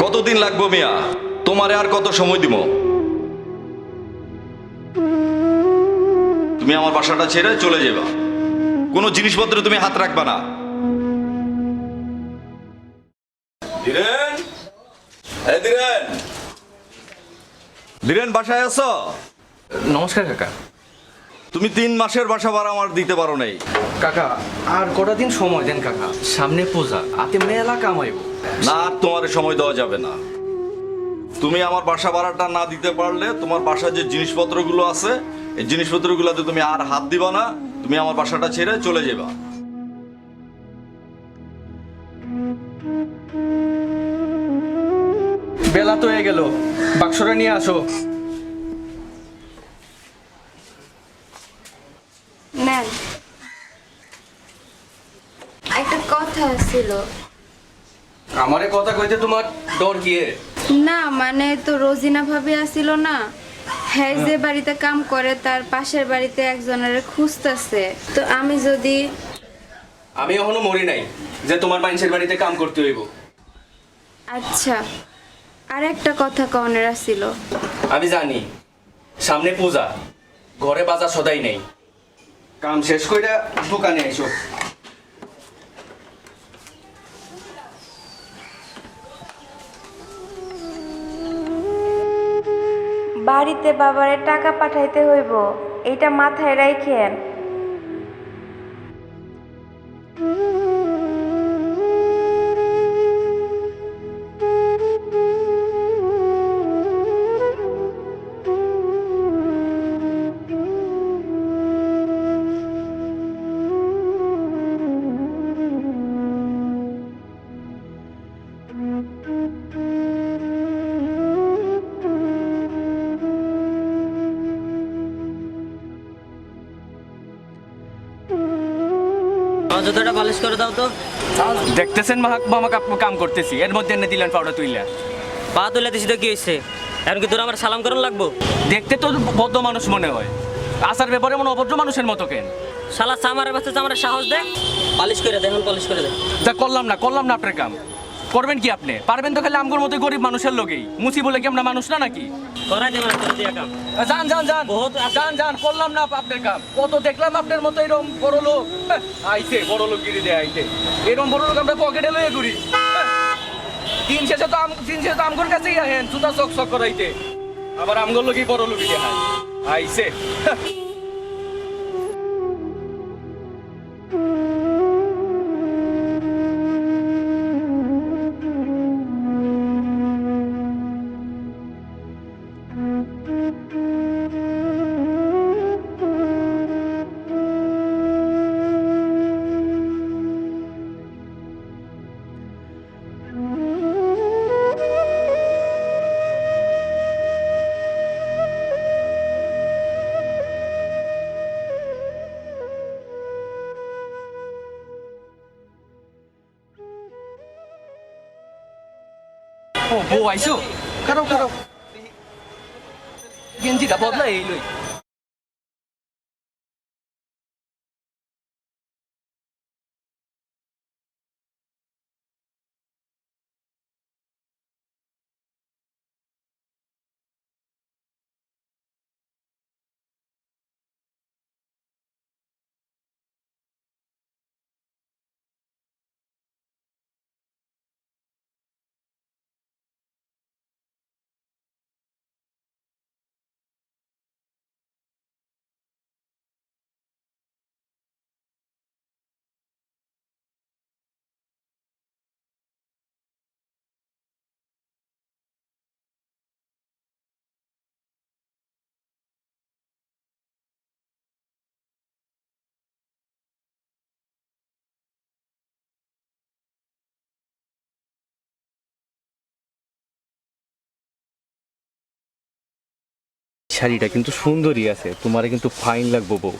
কতদিন লাগবো মিয়া? তোমারে আর কত সময় দিব? তুমি আমার বাসাটা ছেড়ে চলে যাবা। কোনো জিনিসপত্র তুমি হাত রাখবা না। ধীরেন? ধীরেন। ধীরেন, বাসায় আছো? নমস্কার কাকা। তুমি তিন মাসের বাসা ভাড়া আমার দিতে পারো নাই। কাকা আর কটা দিন সময় দেন কাকা? সামনে পূজা আতে মেলা কামাইব। না আর তোমার সময় দেওয়া যাবে না। তুমি আমার বাসা ভাড়াটা না দিতে পারলে তোমার বাসার যে জিনিসপত্রগুলো আছে এই জিনিসপত্রগুলোতে তুমি আর হাত দিবা না তুমি আমার বাসাটা ছেড়ে চলে যাবা। বেলা তো হয়ে গেল। বাক্সটা নিয়ে আসো। নেন একটা কথা ছিল। আমারে কথা কইতে তোমার ডর গিয়ে না মানে তো রোজিনা ভাবি আসিল না। হ্যাঁ। যে বাড়িতে কাম করে তার পাশের বাড়িতে একজনের খুঁজতেছে। তো আমি যদি আমি এখনও মরি নাই যে তোমার মানুষের বাড়িতে কাম করতে হইব। আচ্ছা আর একটা কথা কনের আসিল আমি জানি সামনে পূজা ঘরে বাজার সদাই নেই। কাম শেষ করে দোকানে এসো বাড়িতে বাবারে টাকা পাঠাইতে হইব এটা মাথায় রাখেন জুতোটা পালিশ করে দাও তো। দেখতেছেন মাহাক মামাক আপনি কাম করতেছি। এর মধ্যে এনে দিলেন পাউডার তুইলা। পা তুলে দিছি তো কি হয়েছে এখন কি তোর আমার সালাম করার লাগবো? দেখতে তো ভদ্র মানুষ মনে হয়। আসার ব্যাপারে মনে অভদ্র মানুষের মতো কেন? শালা চামারের বাচ্চা চামারের সাহস দে। পালিশ করে দে এখন পালিশ করে দে। যা করলাম না করলাম না আপনার কাম। করবেন কি আপনি? পারবেন তো খালি আমগোর মতো গরিব মানুষের লোকেই মুসি বলে কি আমরা মানুষ না নাকি? করাই দেবে না তোর দিয়া কাম যান যান যান। বহুত যান যান করলাম না আপনার কাম। কত দেখলাম আপনার মতো এরকম বড় লোক। আইছে বড় লোক গিরি দেয় আইতে এরকম বড় লোক আমরা পকেটে লয়ে ঘুরি। দিন শেষে তো আম দিন শেষে তো আমগোর কাছেই আহেন জুতা চক চক করাইতে। আবার আমগোর লোকই বড় লোকই দেখায়। আইছে। হ্যাঁ। ও বউ আইছো খারাপ খারাপ গেঞ্জিটা বদলা এই লই শাড়িটা কিন্তু সুন্দরই আছে। তোমারে কিন্তু ফাইন লাগবো বউ।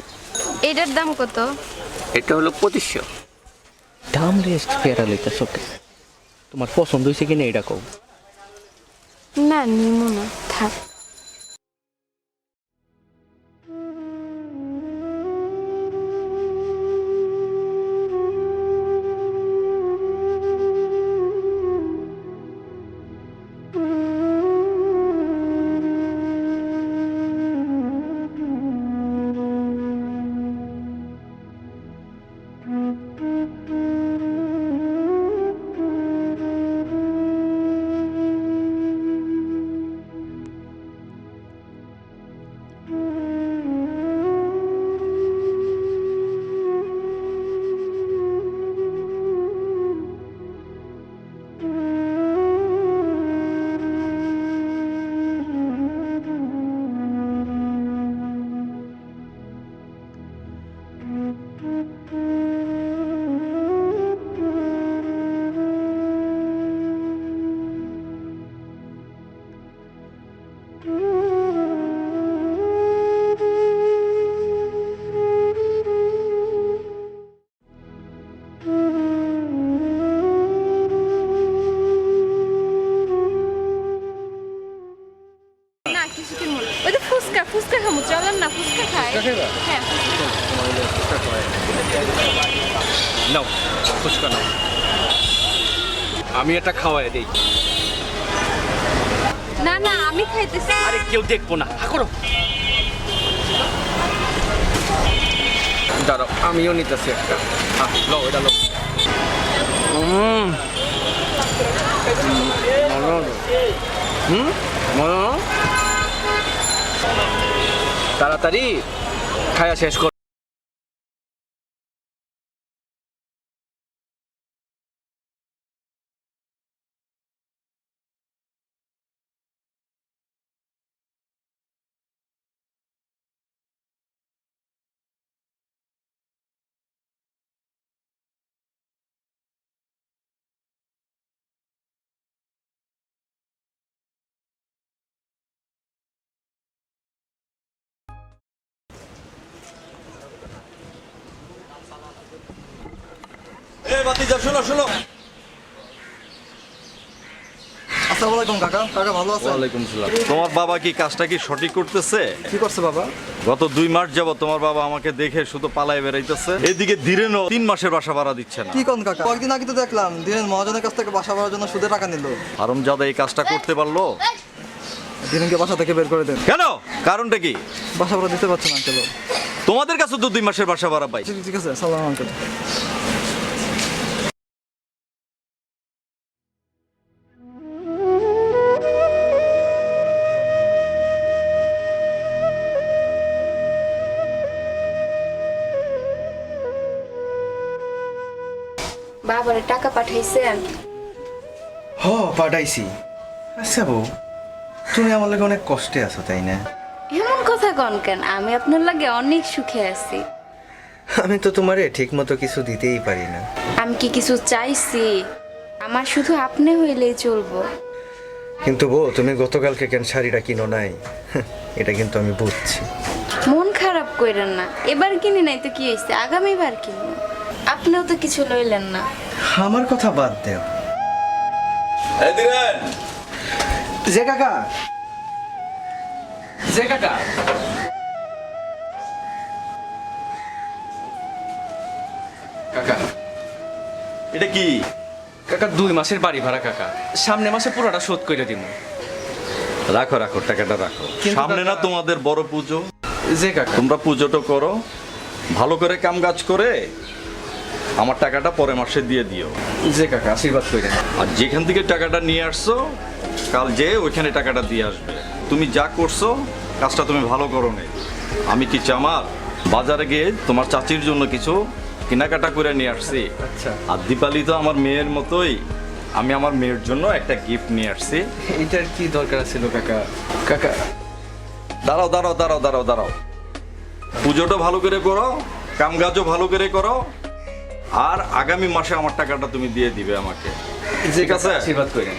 এটার দাম কত? এটা হলো পঁচিশশো। দাম রেস্ট পেয়ারা লইতা সকে তোমার পছন্দ হয়েছে কিনা এটা কও। না নিমু না থাক। ফুচকা খামু চলেন না ফুচকা খাই। হ্যাঁ ফুচকা খাই। নাও ফুচকা নাও। আমি এটা খাওয়াই দেই। না না আমি খাইতেছি। আরে কেউ দেখব না করো। দাঁড়াও আমিও নিতেছি একটা। হ্যাঁ লও এটা লও। হুম হুম মজা? তাড়াতাড়ি খায়া শেষ কর। এ বাতিজা শোনো শোনো। আসসালামু আলাইকুম কাকা। কাকা ভালো আছেন? ওয়ালাইকুম সালাম। তোমার বাবা কি কাজটা কি সঠিক করতেছে? কি করছে বাবা? গত দুই মাস যাব তোমার বাবা আমাকে দেখে শুধু পালাই বেড়াইতেছে। এদিকে ধীরেনও তিন মাসের বাসা ভাড়া দিচ্ছে না। কি কোন কাকা? কয়েকদিন আগে তো দেখলাম দিনের মহাজনের কাছ থেকে বাসা ভাড়ার জন্য সুদে টাকা নিল। এই কাজটা করতে পারল? বাসা থেকে বের করে দেন। কেন? কারণটা কি? বাসা ভাড়া দিতে পারছে না আঙ্কেল তোমাদের কাছে তো দুই মাসের বাসা ভাড়া পাই। ঠিক আছে সালাম আঙ্কেল বাবারে টাকা পাঠাইছেন। হ পাঠাইছি। আচ্ছা বউ তুমি আমার লাগে অনেক কষ্টে আছো তাই না? এমন কথা কন কেন? আমি আপনার লাগে অনেক সুখে আছি। আমি তো তোমারে ঠিক মতো কিছু দিতেই পারি না। আমি কি কিছু চাইছি? আমার শুধু আপনি হইলেই চলবো। কিন্তু বউ তুমি গতকালকে কেন শাড়িটা কিনো নাই? এটা কিন্তু আমি বুঝছি। মন খারাপ কইরেন না। এবার কিনি নাই তো কি হয়েছে আগামীবার কিনবো। আপনিও তো কিছু লইলেন না। আমার কথা বাদ দেও। যে কাকা। যে কাকা। কাকা এটা কি? কাকা দুই মাসের বাড়ি ভাড়া কাকা। সামনে মাসে পুরোটা শোধ করে দিব রাখো রাখো টাকাটা রাখো। সামনে না তোমাদের বড় পুজো? যে কাকা। তোমরা পুজোটা করো ভালো করে কাম কাজ করে আমার টাকাটা পরের মাসে দিয়ে দিও। যে কাকা আশীর্বাদ করেন আর যেখান থেকে টাকাটা নিয়ে আসছো কাল যে ওইখানে টাকাটা দিয়ে আসবে। তুমি যা করছ কাজটা তুমি ভালো করো নি। আমি কি চামার? বাজারে গিয়ে তোমার চাচির জন্য কিছু কেনাকাটা করে নিয়ে আসছি। আচ্ছা। আর দীপালি তো আমার মেয়ের মতোই। আমি আমার মেয়ের জন্য একটা গিফট নিয়ে আসছি। এইটার কি দরকার ছিল কাকা? কাকা। দাঁড়াও দাঁড়াও দাঁড়াও দাঁড়াও দাঁড়াও। পুজোটা ভালো করে করো কামকাজও ভালো করে করো। আর আগামী মাসে আমার টাকাটা তুমি দিয়ে দিবে আমাকে যে ঠিক আছে? আশীর্বাদ করেন